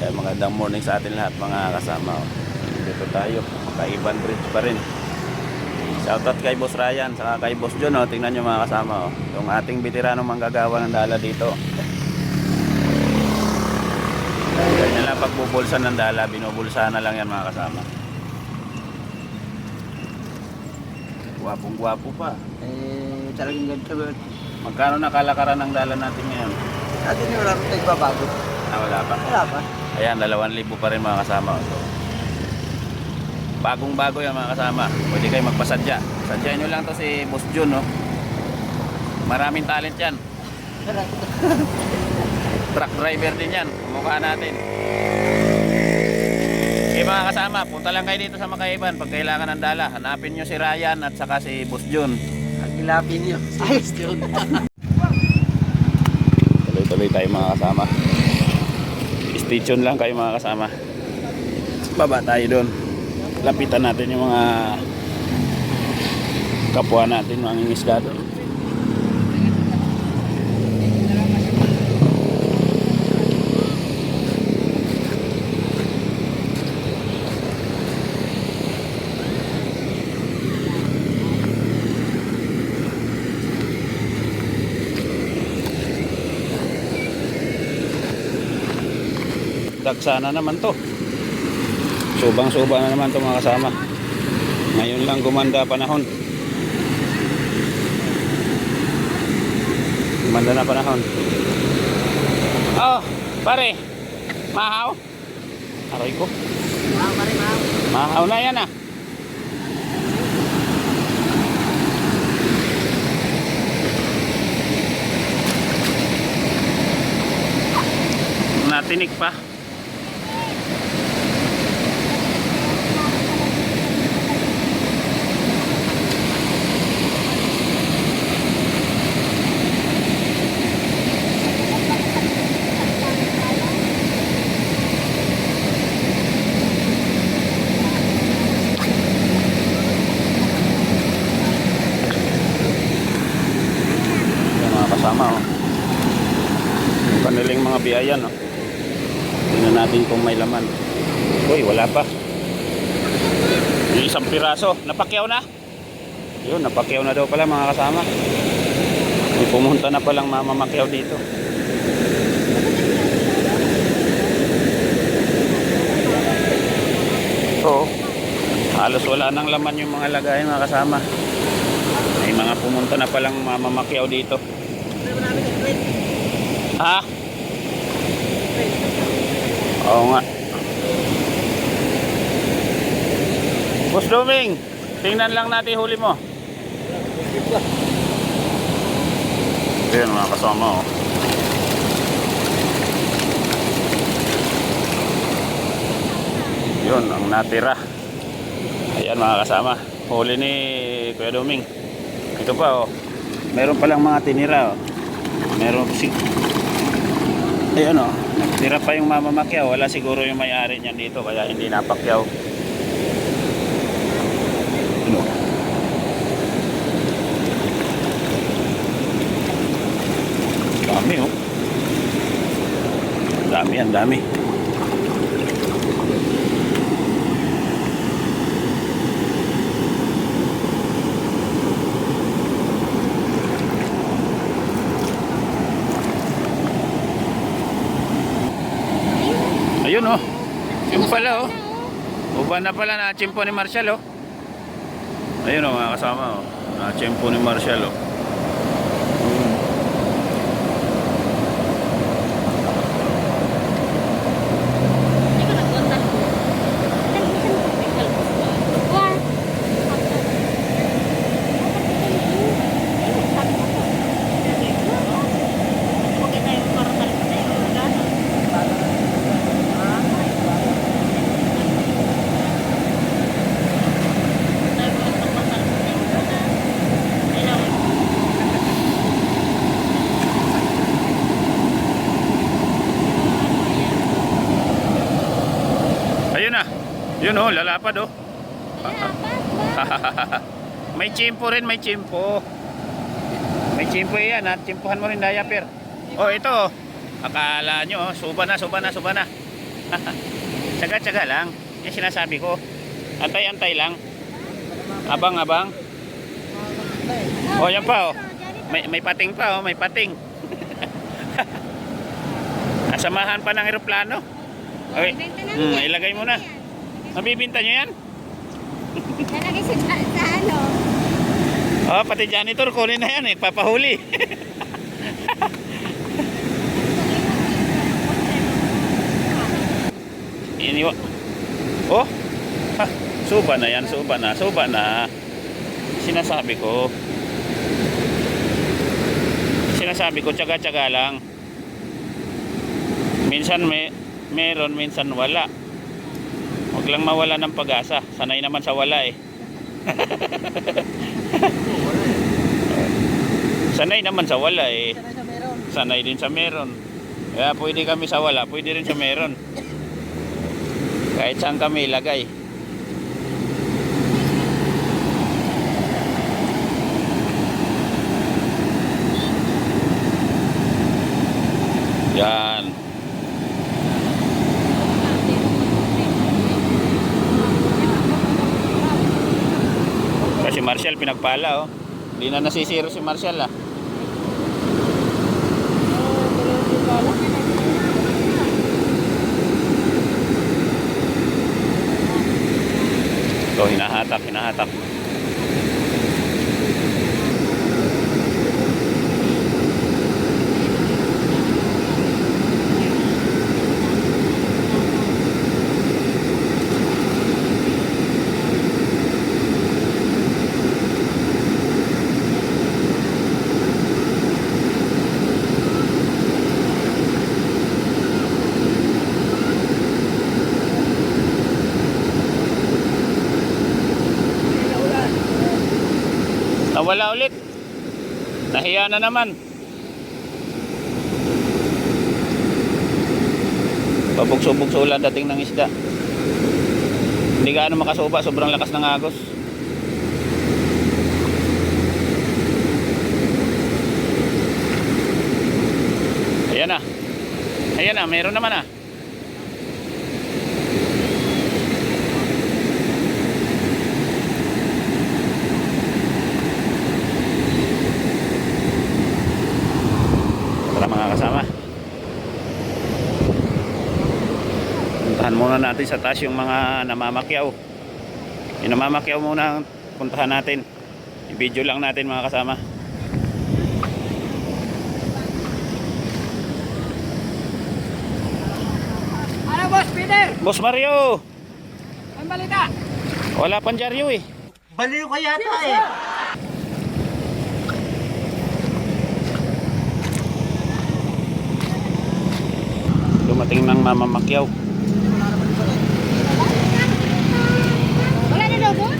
Kaya magandang morning sa atin lahat mga kasama. Dito tayo, kaiban bridge pa rin. Shoutout kay Boss Ryan, saka kay Boss John. Oh. Tingnan nyo mga kasama. Oh. Yung ating veteranong manggagawa ng dala dito. Ganyan lang pagbubulsan ng dala, binubulsa na lang yan mga kasama. Gwapong gwapo pa. Eh, talagang ganito. Magkano nakalakaran ng dala natin ngayon? Dati na wala kong bago. Ah, wala pa. Wala pa. Ayan, 2,000 pa rin mga kasama. So, bagong bago yan mga kasama. Pwede kayo magpasadya. Sadyain nyo lang to si Boss Jun, no? Maraming talent yan. Truck driver din yan. Mukha natin. Okay mga kasama, punta lang kayo dito sa Makaiban pag kailangan ng dala. Hanapin nyo si Ryan at saka si Boss Jun. Ang ilapin niyo. Ayos yun. Tuloy-tuloy tayo mga kasama. Stay tuned lang kayo mga kasama. Baba tayo doon. Lapitan natin yung mga kapwa natin, mga ngingisda doon. Dagsana naman to. Subang-suba na naman to mga kasama. Ngayon lang gumanda panahon. Gumanda na panahon. Oh, pare. Mahaw. Aray ko. Wow, pare, wow. Mahaw na yan ah. Natinig pa. Yan mga kasama oh. Yung kanilang mga biyayan oh. Tingnan natin kung may laman. Uy, wala pa. Yung isang piraso, napakyaw na. Yun, napakyaw na daw pala mga kasama. May pumunta na palang mamamakyaw dito. So, halos wala nang laman yung mga lagayan mga kasama. May mga pumunta na palang mamamakyaw dito. Ha? Oo nga. Boss Doming, tingnan lang natin huli mo. Ayan mga kasama oh. Yun ang natira. Ayan mga kasama. Huli ni Kuya Doming. Ito pa oh. Meron palang mga tinira oh. Meron si Ayan oh. Tira pa yung mamamakyaw. Wala siguro yung may-ari niyan dito kaya hindi napakyaw. Ano? Dami oh. Dami, ang dami. Ayun oh. Yung pala oh. Uba na pala na chimpo ni Marshall oh. Ayun oh mga kasama oh. Na chimpo ni Marshall oh. Hmm. Ayun na. Yun oh, lalapad oh. may chimpo rin, may chimpo. May chimpo yan at chimpuhan mo rin diaper. Oh, ito oh. Akala nyo oh, suba na, suba na, suba na. Tsaga-tsaga lang. Yan sinasabi ko. Antay-antay lang. Abang-abang. Oh, yan pa oh. May, may pating pa oh, may pating. Asamahan pa ng eroplano. Okay. Hmm, ilagay mo na. Mabibinta nyo yan? Nalagay sa, sa ano. Oh, pati janitor kunin na yan eh, papahuli. Iniwa. Oh. Ha, suba na yan, suba na, suba na. Sinasabi ko. Sinasabi ko, tsaga-tsaga lang. Minsan may meron, minsan wala. Lang mawala ng pag-asa. Sanay naman sa wala eh. Sanay naman sa wala eh. Sanay din sa meron. Kaya pwede kami sa wala, pwede rin sa meron. Kahit saan kami ilagay. Yan. Marshall pinagpala oh. Hindi na nasisiro si Marshall ah. Ito, hinahatak, hinahatak. Nawala ulit. Nahiya na naman. Pabugso-bugso ulan dating ng isda. Hindi gaano makasuba, sobrang lakas ng agos. Ayan na. Ayan na, meron naman ah. Tara mga kasama. Puntahan muna natin sa taas yung mga namamakyaw. Yung namamakyaw muna ang puntahan natin. I-video lang natin mga kasama. Ano boss, Peter? Boss Mario! Ang balita? Wala pang dyaryo eh. Baliw ka yata eh. Dumating ng mamamakyaw. Wala na daw doon?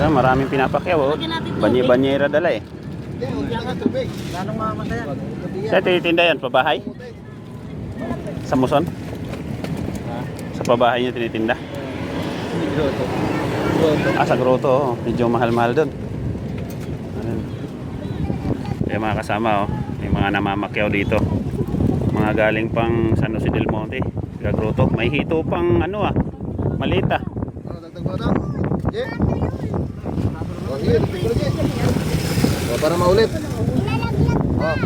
Wala, maraming pinapakyaw oh. Banye-banyera dala eh. Ganong mamamatay yan? Sa tinitinda yan, pabahay? Sa Muson? Sa pabahay niya tinitinda? Ah, sa grotto, oh. medyo mahal-mahal doon. Kaya mga kasama, oh. may mga namamakyaw dito. Mga galing pang San Jose del Monte, sa grotto. May hito pang ano ah, malita. Ano, dagdag ito? Yeah. Oh, sige, mo lagi. Oh, para maulit. Oh.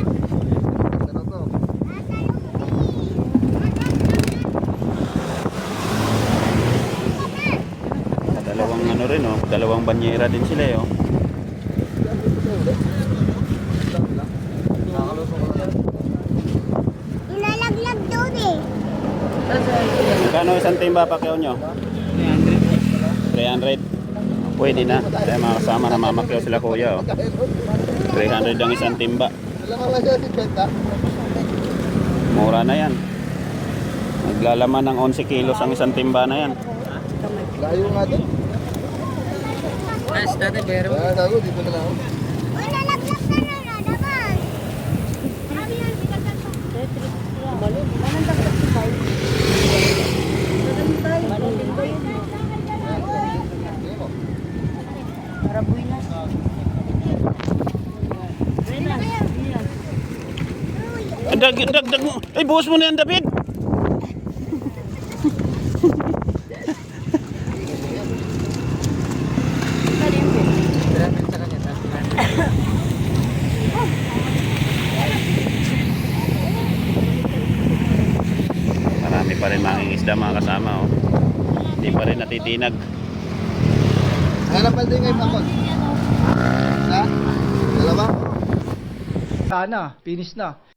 Dalawang ano rin oh, dalawang banyera din sila eh, oh. Ilalaglag doon eh. Magkano isang timba pakyaw nyo? 300. Pwede na. Kaya mga kasama na mamakyaw sila kuya. Oh. 300 ang isang timba. Mura na yan. Naglalaman ng 11 kilos ang isang timba na yan. Layo nga din. Nice, dati pero. Gago, dito na lang ako. Ilalaglag na na na naman. Sabi yan, sinagdag pa. Anong dagdag si Pai? Tingin mo. Para buwinas. Dag, dag, dag mo. Ay, buhos mo na yan, David. Marami pa rin mga isda mga kasama, oh. Hindi pa rin natitinag. Hanap pa din kayo pakot. Ha? Dalawa? Sana, finish na.